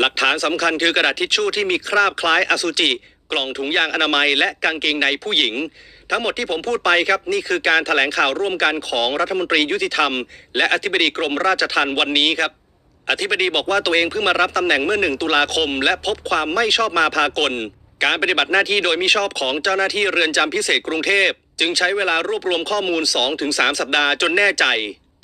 หลักฐานสำคัญคือกระดาษทิชชู่ที่มีคราบคล้ายอสุจิ กล่องถุงยางอนามัย และกางเกงในผู้หญิง ทั้งหมดที่ผมพูดไปครับ นี่คือการแถลงข่าวร่วมกันของรัฐมนตรียุติธรรม และอธิบดีกรมราชทัณฑ์วันนี้ครับ อธิบดีบอกว่าตัวเองเพิ่งมารับตำแหน่งเมื่อหนึ่งตุลาคม และพบความไม่ชอบมาพากล การปฏิบัติหน้าที่โดยมิชอบของเจ้าหน้าที่เรือนจำพิเศษกรุงเทพ จึงใช้เวลารวบรวมข้อมูล 2-3 สัปดาห์จนแน่ใจ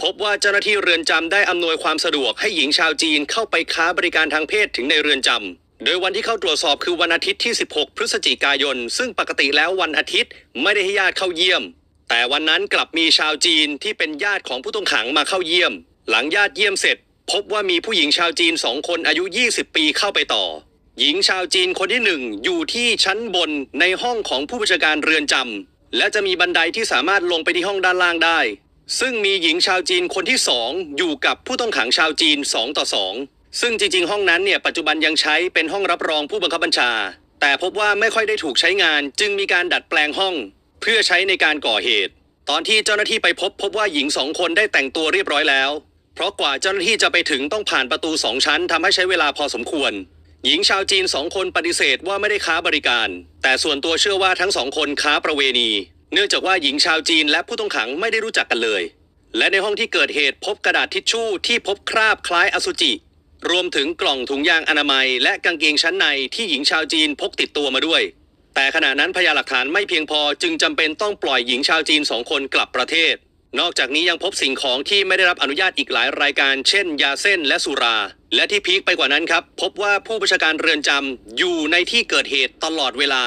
พบว่าเจ้าหน้าที่เรือนจำได้อำนวยความสะดวกให้หญิงชาวจีนเข้าไปค้าบริการทางเพศถึงในเรือนจำโดยวันที่เข้าตรวจสอบคือวันอาทิตย์ที่ 16 พฤศจิกายน ซึ่งปกติแล้ววันอาทิตย์ไม่ได้ให้ญาติเข้าเยี่ยม แต่วันนั้นกลับมีชาวจีนที่เป็นญาติของผู้ต้องขังมาเข้าเยี่ยม หลังญาติเยี่ยมเสร็จ พบว่ามีผู้หญิงชาวจีนสองคนอายุ 20 ปีเข้าไปต่อ หญิงชาวจีนคนที่หนึ่งอยู่ที่ชั้นบนในห้องของผู้บัญชาการเรือนจำและจะมีบันไดที่สามารถลงไปที่ห้องด้านล่างได้ ซึ่งมีหญิงชาวจีนคนที่สองอยู่กับผู้ต้องขังชาวจีน 2 ต่อ 2 ซึ่งจริงๆ ห้องนั้นเนี่ยปัจจุบันยังใช้เป็นห้องรับรองผู้บังคับบัญชา แต่พบว่าไม่ค่อยได้ถูกใช้งาน จึงมีการดัดแปลงห้อง เพื่อใช้ในการก่อเหตุ ตอนที่เจ้าหน้าที่ไปพบพบว่าหญิงสองคนได้แต่งตัวเรียบร้อยแล้ว เพราะกว่าเจ้าหน้าที่จะไปถึงต้องผ่านประตูสองชั้นทำให้ใช้เวลาพอสมควร หญิงชาวจีนสองคนปฏิเสธว่าไม่ได้ค้าบริการ แต่ส่วนตัวเชื่อว่าทั้งสองคนค้าประเวณี เนื่องจากว่าหญิงชาวจีนและผู้ต้องขังไม่ได้รู้จักกันเลย และในห้องที่เกิดเหตุพบกระดาษทิชชู่ที่พบคราบคล้ายอสุจิ รวมถึงกล่องถุงยางอนามัย และกางเกงชั้นในที่หญิงชาวจีนพกติดตัวมาด้วย แต่ขณะนั้นพยานหลักฐานไม่เพียงพอจึงจำเป็นต้องปล่อยหญิงชาวจีนสองคนกลับประเทศ นอกจากนี้ยังพบสิ่งของที่ไม่ได้รับอนุญาตอีกหลายรายการ เช่น ยาเส้นและสุรา และที่พีคไปกว่านั้นครับ พบว่าผู้บัญชาการเรือนจำอยู่ในที่เกิดเหตุตลอดเวลา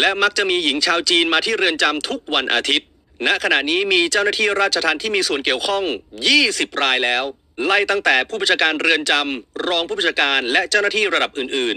และมักจะมีหญิงชาวจีนมาที่เรือนจำทุกวันอาทิตย์ ณ ขณะนี้มีเจ้าหน้าที่ราชทัณฑ์ที่มีส่วนเกี่ยวข้อง 20 รายแล้ว ไล่ตั้งแต่ผู้บัญชาการเรือนจำ รองผู้บัญชาการและเจ้าหน้าที่ระดับอื่น